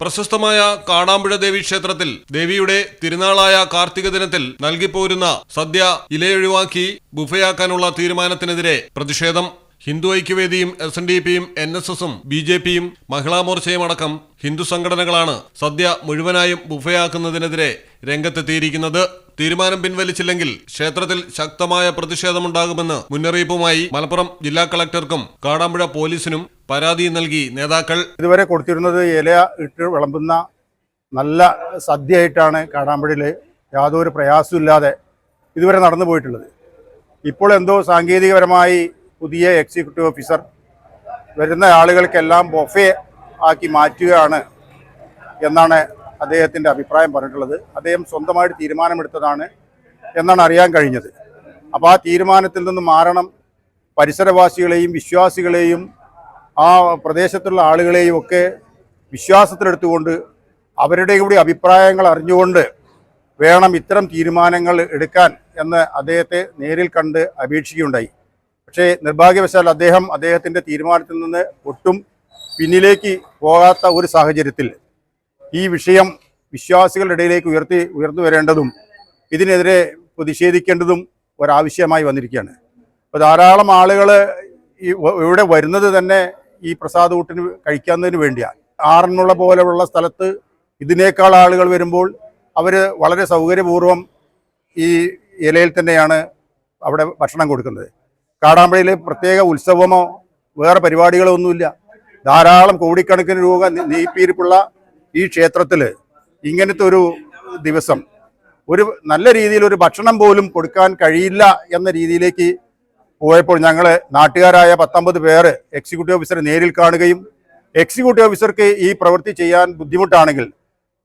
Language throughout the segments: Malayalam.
പ്രശസ്തമായ കാടാമ്പുഴ ദേവി ക്ഷേത്രത്തിൽ ദേവിയുടെ തിരുനാളായ കാർത്തിക ദിനത്തിൽ നൽകിപ്പോരുന്ന സദ്യ ഇലയൊഴിവാക്കി ബുഫയാക്കാനുള്ള തീരുമാനത്തിനെതിരെ പ്രതിഷേധം. ഹിന്ദു ഐക്യവേദിയും എസ് എൻ ഡി പിയും എൻ എസ് എസും ബി ജെ പിയും മഹിളാ മോർച്ചയും അടക്കം ഹിന്ദു സംഘടനകളാണ് സദ്യ മുഴുവനായും ബുഫയാക്കുന്നതിനെതിരെ രംഗത്തെത്തിയിരിക്കുന്നത്. തീരുമാനം പിൻവലിച്ചില്ലെങ്കിൽ ക്ഷേത്രത്തിൽ ശക്തമായ പ്രതിഷേധമുണ്ടാകുമെന്ന് മുന്നറിയിപ്പുമായി മലപ്പുറം ജില്ലാ കളക്ടർക്കും കാടാമ്പുഴ പോലീസിനും പരാതി നൽകി നേതാക്കൾ. ഇതുവരെ കൊടുത്തിരുന്നത് ഇല ഇട്ട് വിളമ്പുന്ന നല്ല സദ്യയായിട്ടാണ് കാടാമ്പുഴയിൽ യാതൊരു പ്രയാസമില്ലാതെ ഇതുവരെ നടന്നു പോയിട്ടുള്ളത്. ഇപ്പോൾ എന്തോ സാങ്കേതികപരമായി പുതിയ എക്സിക്യൂട്ടീവ് ഓഫീസർ വരുന്ന ആളുകൾക്കെല്ലാം ബൊഫേ ആക്കി മാറ്റുകയാണ് എന്നാണ് അദ്ദേഹത്തിന്റെ അഭിപ്രായം പറഞ്ഞിട്ടുള്ളത്. അദ്ദേഹം സ്വന്തമായിട്ട് തീരുമാനമെടുത്തതാണ് എന്നാണ് അറിയാൻ കഴിഞ്ഞത്. അപ്പോൾ ആ തീരുമാനത്തിൽ നിന്ന് മാറണം. പരിസരവാസികളെയും വിശ്വാസികളെയും ആ പ്രദേശത്തുള്ള ആളുകളെയും ഒക്കെ വിശ്വാസത്തിലെടുത്തുകൊണ്ട് അവരുടെ കൂടി അഭിപ്രായങ്ങൾ അറിഞ്ഞുകൊണ്ട് വേണം ഇത്തരം തീരുമാനങ്ങൾ എടുക്കാൻ എന്ന് അദ്ദേഹത്തെ നേരിൽ കണ്ട് അപേക്ഷിക്കുകയുണ്ടായി. പക്ഷേ നിർഭാഗ്യവശാൽ അദ്ദേഹം അദ്ദേഹത്തിന്റെ തീരുമാനത്തിൽ നിന്ന് ഒട്ടും പിന്നിലേക്ക് പോകാത്ത ഒരു സാഹചര്യത്തിൽ ഈ വിഷയം വിശ്വാസികളുടെ ഇടയിലേക്ക് ഉയർത്തി ഉയർന്നു വരേണ്ടതും ഇതിനെതിരെ പ്രതിഷേധിക്കേണ്ടതും ഒരാവശ്യമായി വന്നിരിക്കുകയാണ്. അപ്പോൾ ധാരാളം ആളുകൾ ഈ ഇവിടെ വരുന്നത് തന്നെ ഈ പ്രസാദ ഊട്ടിന് കഴിക്കുന്നതിന് വേണ്ടിയാണ് ആറന്മുള പോലെയുള്ള സ്ഥലത്ത് ഇതിനേക്കാൾ ആളുകൾ വരുമ്പോൾ അവർ വളരെ സൗകര്യപൂർവം ഈ ഇലയിൽ തന്നെയാണ് അവിടെ ഭക്ഷണം കൊടുക്കുന്നത്. കാടാമ്പഴയിൽ പ്രത്യേക ഉത്സവമോ വേറെ പരിപാടികളോ ഒന്നുമില്ല. ധാരാളം കോടിക്കണക്കിന് രൂപ നീപ്പിയിരിപ്പുള്ള ഈ ക്ഷേത്രത്തിൽ ഇങ്ങനത്തെ ഒരു ദിവസം ഒരു നല്ല രീതിയിൽ ഒരു ഭക്ഷണം പോലും കൊടുക്കാൻ കഴിയില്ല എന്ന രീതിയിലേക്ക് പോയപ്പോൾ ഞങ്ങൾ നാട്ടുകാരായ പത്തൊമ്പത് പേർ എക്സിക്യൂട്ടീവ് ഓഫീസറെ നേരിൽ കാണുകയും എക്സിക്യൂട്ടീവ് ഓഫീസർക്ക് ഈ പ്രവൃത്തി ചെയ്യാൻ ബുദ്ധിമുട്ടാണെങ്കിൽ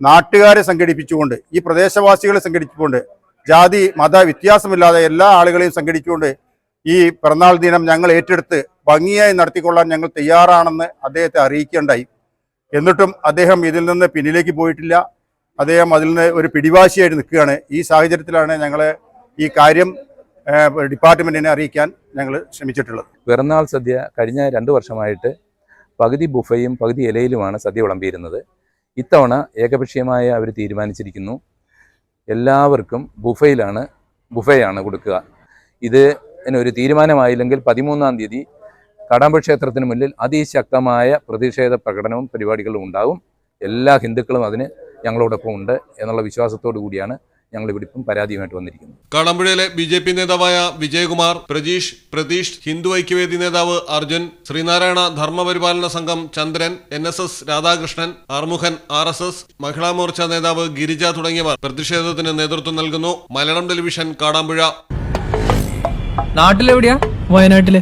നാട്ടുകാരെ സംഘടിപ്പിച്ചുകൊണ്ട് ഈ പ്രദേശവാസികളെ സംഘടിപ്പിച്ചുകൊണ്ട് ജാതി മത വ്യത്യാസമില്ലാതെ എല്ലാ ആളുകളെയും സംഘടിച്ചുകൊണ്ട് ഈ പിറന്നാൾ ദിനം ഞങ്ങൾ ഏറ്റെടുത്ത് ഭംഗിയായി നടത്തിക്കൊള്ളാൻ ഞങ്ങൾ തയ്യാറാണെന്ന് അദ്ദേഹത്തെ അറിയിക്കേണ്ടായി എന്നിട്ടും അദ്ദേഹം ഇതിൽ നിന്ന് പിന്നിലേക്ക് പോയിട്ടില്ല. അദ്ദേഹം അതിൽ നിന്ന് ഒരു പിടിവാശിയായിട്ട് നിൽക്കുകയാണ്. ഈ സാഹചര്യത്തിലാണ് ഞങ്ങൾ ഈ കാര്യം ഡിപ്പാർട്ട്മെന്റിനെ അറിയിക്കാൻ ഞങ്ങൾ ശ്രമിച്ചിട്ടുള്ളത്. പിറന്നാൾ സദ്യ കഴിഞ്ഞ രണ്ട് വർഷമായിട്ട് പകുതി ബുഫയും പകുതി ഇലയിലുമാണ് സദ്യ വിളമ്പിയിരുന്നത്. ഇത്തവണ ഏകപക്ഷീയമായ അവർ തീരുമാനിച്ചിരിക്കുന്നു. എല്ലാവർക്കും ബുഫയിലാണ് ബുഫയാണ് കൊടുക്കുക. ഇത് ഒരു തീരുമാനമായില്ലെങ്കിൽ പതിമൂന്നാം തീയതി കാടാമ്പ് ക്ഷേത്രത്തിന് മുന്നിൽ അതിശക്തമായ പ്രതിഷേധ പ്രകടനവും പരിപാടികളും ഉണ്ടാവും എല്ലാ ഹിന്ദുക്കളും അതിന് ഞങ്ങളോടൊപ്പം ഉണ്ട് എന്നുള്ള വിശ്വാസത്തോടു കൂടിയാണ് ഞങ്ങൾ ഇവിടെ ഇപ്പം പരാതിയുമായിട്ട് വന്നിരിക്കുന്നത്. കടമ്പുഴയിലെ ബി ജെ പി നേതാവായ വിജയകുമാർ പ്രജീഷ് പ്രതീഷ് ഹിന്ദു ഐക്യവേദി നേതാവ് Arjun Sreenarayana Dharmaparipalana Sangham Chandran N S S Radhakrishnan Arumukhan R S S Mahila Morcha നേതാവ് ഗിരിജ തുടങ്ങിയവർ പ്രതിഷേധത്തിന് നേതൃത്വം നൽകുന്നു. മലയാളം ടെലിവിഷൻ കാടാമ്പുഴ. നാട്ടിലെവിടെയാ? വയനാട്ടിൽ.